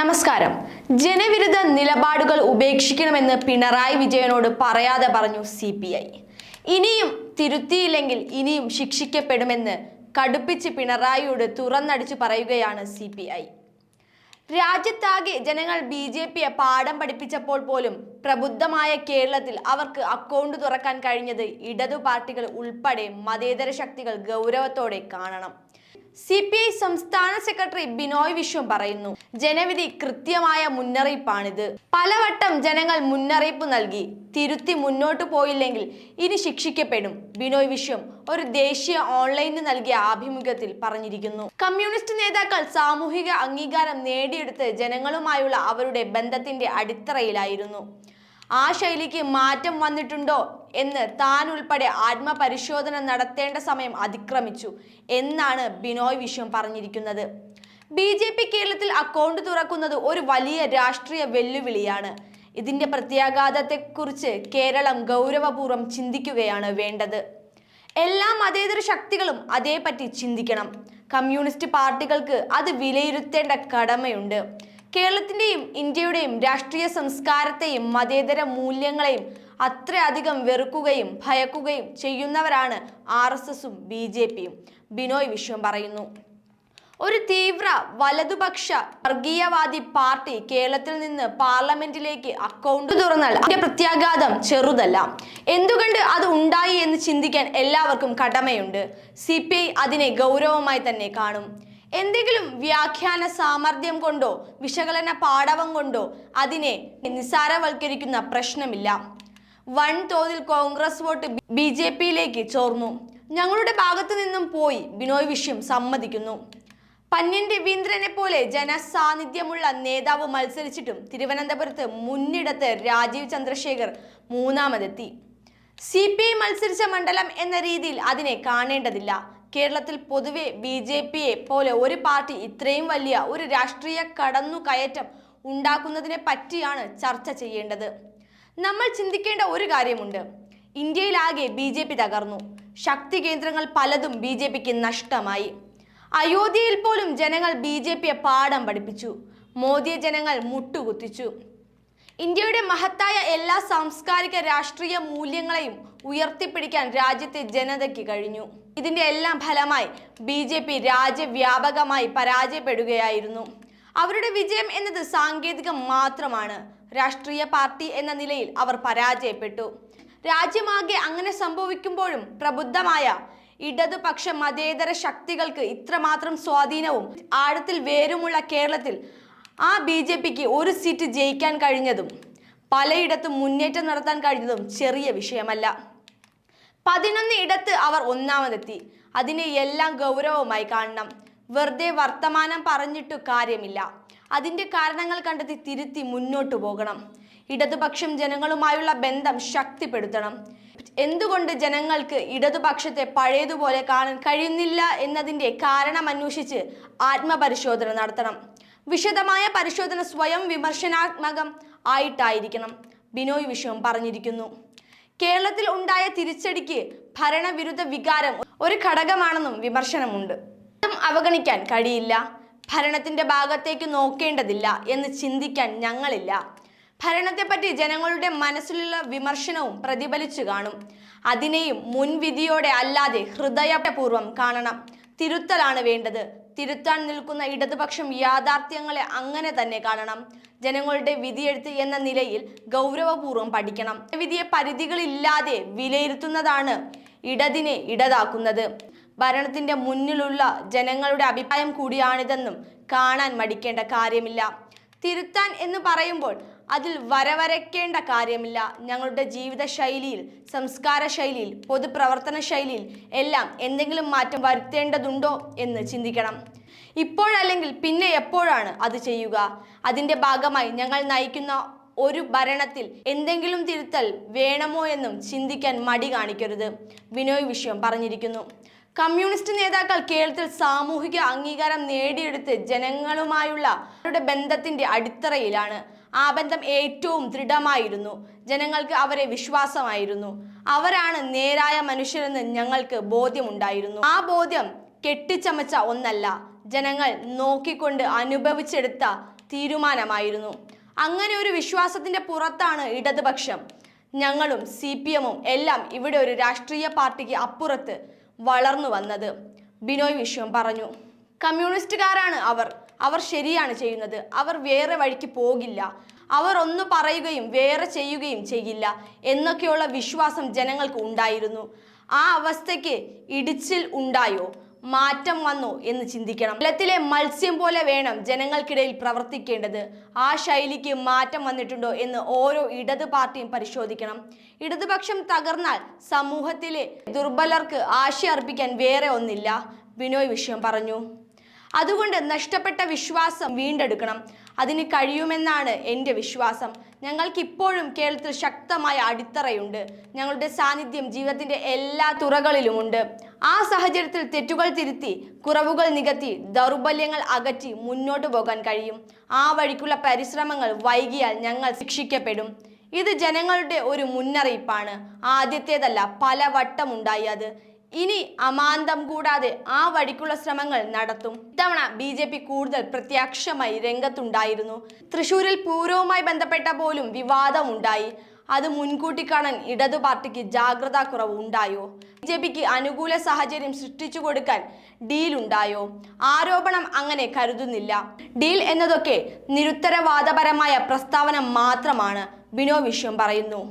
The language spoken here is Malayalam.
നമസ്കാരം. ജനവിരുദ്ധ നിലപാടുകൾ ഉപേക്ഷിക്കണമെന്ന് പിണറായി വിജയനോട് പറയാതെ പറഞ്ഞു സി പി ഐ. ഇനിയും തിരുത്തിയില്ലെങ്കിൽ ഇനിയും ശിക്ഷിക്കപ്പെടുമെന്ന് കടുപ്പിച്ച് പിണറായിയോട് തുറന്നടിച്ചു പറയുകയാണ് സി പി ഐ. രാജ്യത്താകെ ജനങ്ങൾ ബി ജെ പിയെ പാഠം പഠിപ്പിച്ചപ്പോൾ പോലും പ്രബുദ്ധമായ കേരളത്തിൽ അവർക്ക് അക്കൗണ്ട് തുറക്കാൻ കഴിഞ്ഞത് ഇടതു പാർട്ടികൾ ഉൾപ്പെടെ മതേതര ശക്തികൾ ഗൗരവത്തോടെ കാണണം. സി പി ഐ സംസ്ഥാന സെക്രട്ടറി ബിനോയ് വിശ്വം പറയുന്നു. ജനവിധി കൃത്യമായ മുന്നറിയിപ്പാണിത്. പലവട്ടം ജനങ്ങൾ മുന്നറിയിപ്പ് നൽകി തിരുത്തി മുന്നോട്ട് പോയില്ലെങ്കിൽ ഇനി ശിക്ഷിക്കപ്പെടും. ബിനോയ് വിശ്വം ഒരു ദേശീയ ഓൺലൈനിൽ നൽകിയ ആഭിമുഖ്യത്തിൽ പറഞ്ഞിരിക്കുന്നു. കമ്മ്യൂണിസ്റ്റ് നേതാക്കൾ സാമൂഹിക അംഗീകാരം നേടിയെടുത്ത് ജനങ്ങളുമായുള്ള അവരുടെ ബന്ധത്തിന്റെ അടിത്തറയിലായിരുന്നു. ആ ശൈലിക്ക് മാറ്റം വന്നിട്ടുണ്ടോ എന്ന് താൻ ഉൾപ്പെടെ ആത്മപരിശോധന നടത്തേണ്ട സമയം അതിക്രമിച്ചു എന്നാണ് ബിനോയ് വിശ്വം പറഞ്ഞിരിക്കുന്നത്. ബി ജെ പി കേരളത്തിൽ അക്കൗണ്ട് തുറക്കുന്നത് ഒരു വലിയ രാഷ്ട്രീയ വെല്ലുവിളിയാണ്. ഇതിന്റെ പ്രത്യാഘാതത്തെക്കുറിച്ച് കേരളം ഗൗരവപൂർവം ചിന്തിക്കുകയാണ് വേണ്ടത്. എല്ലാ മതേതര ശക്തികളും അതേപറ്റി ചിന്തിക്കണം. കമ്മ്യൂണിസ്റ്റ് പാർട്ടികൾക്ക് അത് വിലയിരുത്തേണ്ട കടമയുണ്ട്. കേരളത്തിന്റെയും ഇന്ത്യയുടെയും രാഷ്ട്രീയ സംസ്കാരത്തെയും മതേതര മൂല്യങ്ങളെയും അത്രയധികം വെറുക്കുകയും ഭയക്കുകയും ചെയ്യുന്നവരാണ് ആർ എസ് എസും ബി ജെ പിയും. ബിനോയ് വിശ്വം പറയുന്നു. ഒരു തീവ്ര വലതുപക്ഷ വർഗീയവാദി പാർട്ടി കേരളത്തിൽ നിന്ന് പാർലമെന്റിലേക്ക് അക്കൗണ്ട് തുറന്നാൽ അതിന്റെ പ്രത്യാഘാതം ചെറുതല്ല. എന്തുകൊണ്ട് അത് ഉണ്ടായി എന്ന് ചിന്തിക്കാൻ എല്ലാവർക്കും കടമയുണ്ട്? സി അതിനെ ഗൗരവമായി തന്നെ കാണും. എന്തെങ്കിലും വ്യാഖ്യാന സാമർഥ്യം കൊണ്ടോ വിശകലന പാടവം കൊണ്ടോ അതിനെ നിസ്സാരവൽക്കരിക്കുന്ന പ്രശ്നമില്ല. വൻതോതിൽ കോൺഗ്രസ് വോട്ട് ബി ജെ പിയിലേക്ക് ചോർന്നു. ഞങ്ങളുടെ ഭാഗത്തു നിന്നും പോയി ബിനോയ് വിഷയം സമ്മതിക്കുന്നു. പന്യൻ രവീന്ദ്രനെ പോലെ ജനസാന്നിധ്യമുള്ള നേതാവ് മത്സരിച്ചിട്ടും തിരുവനന്തപുരത്ത് മുന്നിടത്ത് രാജീവ് ചന്ദ്രശേഖർ മൂന്നാമതെത്തി. സി പി ഐ മത്സരിച്ച മണ്ഡലം എന്ന രീതിയിൽ അതിനെ കാണേണ്ടതില്ല. കേരളത്തിൽ പൊതുവെ ബി ജെ പിയെ പോലെ ഒരു പാർട്ടി ഇത്രയും വലിയ ഒരു രാഷ്ട്രീയ കടന്നുകയറ്റം ഉണ്ടാക്കുന്നതിനെ പറ്റിയാണ് ചർച്ച ചെയ്യേണ്ടത്. നമ്മൾ ചിന്തിക്കേണ്ട ഒരു കാര്യമുണ്ട്. ഇന്ത്യയിലാകെ ബി ജെ പി തകർന്നു. ശക്തി കേന്ദ്രങ്ങൾ പലതും ബി ജെ പിക്ക് നഷ്ടമായി. അയോധ്യയിൽ പോലും ജനങ്ങൾ ബി ജെ പിയെ പാഠം പഠിപ്പിച്ചു. മോദിയെ ജനങ്ങൾ മുട്ടുകുത്തിച്ചു. ഇന്ത്യയുടെ മഹത്തായ എല്ലാ സാംസ്കാരിക രാഷ്ട്രീയ മൂല്യങ്ങളെയും ഉയർത്തിപ്പിടിക്കാൻ രാജ്യത്തെ ജനതയ്ക്ക് കഴിഞ്ഞു. ഇതിന്റെ എല്ലാം ഫലമായി ബി ജെ പി രാജ്യവ്യാപകമായി പരാജയപ്പെടുകയായിരുന്നു. അവരുടെ വിജയം എന്നത് സാങ്കേതികം മാത്രമാണ്. രാഷ്ട്രീയ പാർട്ടി എന്ന നിലയിൽ അവർ പരാജയപ്പെട്ടു. രാജ്യമാകെ അങ്ങനെ സംഭവിക്കുമ്പോഴും പ്രബുദ്ധമായ ഇടതുപക്ഷ മതേതര ശക്തികൾക്ക് ഇത്രമാത്രം സ്വാധീനവും ആഴത്തിൽ വേരുമുള്ള കേരളത്തിൽ ആ ബി ജെ പിക്ക് ഒരു സീറ്റ് ജയിക്കാൻ കഴിഞ്ഞതും പലയിടത്തും മുന്നേറ്റം നടത്താൻ കഴിഞ്ഞതും ചെറിയ വിഷയമല്ല. പതിനൊന്ന് ഇടത്ത് അവർ ഒന്നാമതെത്തി. അതിനെ എല്ലാം ഗൗരവമായി കാണണം. വെറുതെ വർത്തമാനം പറഞ്ഞിട്ടു കാര്യമില്ല. അതിന്റെ കാരണങ്ങൾ കണ്ടെത്തി തിരുത്തി മുന്നോട്ടു പോകണം. ഇടതുപക്ഷം ജനങ്ങളുമായുള്ള ബന്ധം ശക്തിപ്പെടുത്തണം. എന്തുകൊണ്ട് ജനങ്ങൾക്ക് ഇടതുപക്ഷത്തെ പഴയതുപോലെ കാണാൻ കഴിയുന്നില്ല എന്നതിന്റെ കാരണം അന്വേഷിച്ച് ആത്മപരിശോധന നടത്തണം. വിശദമായ പരിശോധന സ്വയം വിമർശനാത്മകം ആയിട്ടായിരിക്കണം. ബിനോയ് വിശ്വം പറഞ്ഞിരിക്കുന്നു. കേരളത്തിൽ ഉണ്ടായ തിരിച്ചടിക്ക് ഭരണവിരുദ്ധ വികാരം ഒരു ഘടകമാണെന്നും വിമർശനമുണ്ട്. അവഗണിക്കാൻ കഴിയില്ല. ഭരണത്തിന്റെ ഭാഗത്തേക്ക് നോക്കേണ്ടതില്ല എന്ന് ചിന്തിക്കാൻ ഞങ്ങളില്ല. ഭരണത്തെപ്പറ്റി ജനങ്ങളുടെ മനസ്സിലുള്ള വിമർശനവും പ്രതിഫലിച്ചു കാണും. അതിനെയും മുൻവിധിയോടെ അല്ലാതെ ഹൃദയപൂർവം കാണണം. തിരുത്തലാണ് വേണ്ടത്. തിരുത്താൻ നിൽക്കുന്ന ഇടതുപക്ഷം യാഥാർത്ഥ്യങ്ങളെ അങ്ങനെ തന്നെ കാണണം. ജനങ്ങളുടെ വിധിയെഴുത്ത് എന്ന നിലയിൽ ഗൗരവപൂർവം പഠിക്കണം. വിധിയെ പരിധികളില്ലാതെ വിലയിരുത്തുന്നതാണ് ഇടതിനെ ഇടതാക്കുന്നത്. ഭരണത്തിന്റെ മുന്നിലുള്ള ജനങ്ങളുടെ അഭിപ്രായം കൂടിയാണിതെന്നും കാണാൻ മടിക്കേണ്ട കാര്യമില്ല. തിരുത്താൻ എന്ന് പറയുമ്പോൾ അതിൽ വരവരയ്ക്കേണ്ട കാര്യമില്ല. ഞങ്ങളുടെ ജീവിത ശൈലിയിൽ സംസ്കാര ശൈലിയിൽ പൊതുപ്രവർത്തന ശൈലിയിൽ എല്ലാം എന്തെങ്കിലും മാറ്റം വരുത്തേണ്ടതുണ്ടോ എന്ന് ചിന്തിക്കണം. ഇപ്പോഴല്ലെങ്കിൽ പിന്നെ എപ്പോഴാണ് അത് ചെയ്യുക? അതിന്റെ ഭാഗമായി ഞങ്ങൾ നയിക്കുന്ന ഒരു ഭരണത്തിൽ എന്തെങ്കിലും തിരുത്തൽ വേണമോ എന്നും ചിന്തിക്കാൻ മടി കാണിക്കരുത്. വിനോയ് വിഷയം പറഞ്ഞിരിക്കുന്നു. കമ്മ്യൂണിസ്റ്റ് നേതാക്കൾ കേരളത്തിൽ സാമൂഹിക അംഗീകാരം നേടിയെടുത്ത് ജനങ്ങളുമായുള്ള അവരുടെ ബന്ധത്തിന്റെ അടിത്തറയിലാണ്. ആ ബന്ധം ഏറ്റവും ദൃഢമായിരുന്നു. ജനങ്ങൾക്ക് അവരെ വിശ്വാസമായിരുന്നു. അവരാണ് നേരായ മനുഷ്യരെന്ന് ഞങ്ങൾക്ക് ബോധ്യമുണ്ടായിരുന്നു. ആ ബോധ്യം കെട്ടിച്ചമച്ച ഒന്നല്ല. ജനങ്ങൾ നോക്കിക്കൊണ്ട് അനുഭവിച്ചെടുത്ത തീരുമാനമായിരുന്നു. അങ്ങനെ ഒരു വിശ്വാസത്തിന്റെ പുറത്താണ് ഇടതുപക്ഷം. ഞങ്ങളും സി പി എമ്മും എല്ലാം ഇവിടെ ഒരു രാഷ്ട്രീയ പാർട്ടിക്ക് അപ്പുറത്ത് വളർന്നു വന്നത്. ബിനോയ് വിശ്വം പറഞ്ഞു. കമ്മ്യൂണിസ്റ്റുകാരാണ് അവർ. അവർ ശരിയാണ് ചെയ്യുന്നത്. അവർ വേറെ വഴിക്ക് പോകില്ല. അവർ ഒന്ന് പറയുകയും വേറെ ചെയ്യുകയും ചെയ്യില്ല എന്നൊക്കെയുള്ള വിശ്വാസം ജനങ്ങൾക്ക് ഉണ്ടായിരുന്നു. ആ അവസ്ഥയ്ക്ക് ഇടിച്ചിൽ ഉണ്ടായോ? മാറ്റം വന്നു എന്ന് ചിന്തിക്കണം. ജലത്തിലെ മത്സ്യം പോലെ വേണം ജനങ്ങൾക്കിടയിൽ പ്രവർത്തിക്കേണ്ടത്. ആ ശൈലിക്ക് മാറ്റം വന്നിട്ടുണ്ടോ എന്ന് ഓരോ ഇടത് പാർട്ടിയും പരിശോധിക്കണം. ഇടതുപക്ഷം തകർന്നാൽ സമൂഹത്തിലെ ദുർബലർക്ക് ആശയർപ്പിക്കാൻ വേറെ ഒന്നില്ല. ബിനോയ് വിഷയം പറഞ്ഞു. അതുകൊണ്ട് നഷ്ടപ്പെട്ട വിശ്വാസം വീണ്ടെടുക്കണം. അതിന് കഴിയുമെന്നാണ് എന്റെ വിശ്വാസം. ഞങ്ങൾക്ക് ഇപ്പോഴും കേരളത്തിൽ ശക്തമായ അടിത്തറയുണ്ട്. ഞങ്ങളുടെ സാന്നിധ്യം ജീവിതത്തിന്റെ എല്ലാ തുറകളിലുമുണ്ട്. ആ സാഹചര്യത്തിൽ തെറ്റുകൾ തിരുത്തി കുറവുകൾ നികത്തി ദൗർബല്യങ്ങൾ അകറ്റി മുന്നോട്ട് പോകാൻ കഴിയും. ആ വഴിക്കുള്ള പരിശ്രമങ്ങൾ വൈകിയാൽ ഞങ്ങൾ ശിക്ഷിക്കപ്പെടും. ഇത് ജനങ്ങളുടെ ഒരു മുന്നറിയിപ്പാണ്. ആദ്യത്തേതല്ല പല വട്ടമുണ്ടായി അത്. ഇനി അമാന്തം കൂടാതെ ആ വഴിക്കുള്ള ശ്രമങ്ങൾ നടത്തും. ഇത്തവണ ബി ജെ പി കൂടുതൽ പ്രത്യക്ഷമായി രംഗത്തുണ്ടായിരുന്നു. തൃശൂരിൽ പൂരവുമായി ബന്ധപ്പെട്ട പോലും വിവാദം ഉണ്ടായി. അത് മുൻകൂട്ടി കാണാൻ ഇടതു പാർട്ടിക്ക് ജാഗ്രതാ കുറവ് ഉണ്ടായോ? ബി ജെ പിക്ക് അനുകൂല സാഹചര്യം സൃഷ്ടിച്ചു കൊടുക്കാൻ ഡീൽ ഉണ്ടായോ? ആരോപണം അങ്ങനെ കരുതുന്നില്ല. ഡീൽ എന്നതൊക്കെ നിരുത്തരവാദപരമായ പ്രസ്താവന മാത്രമാണ് ബിനോ വിശ്വം പറയുന്നു.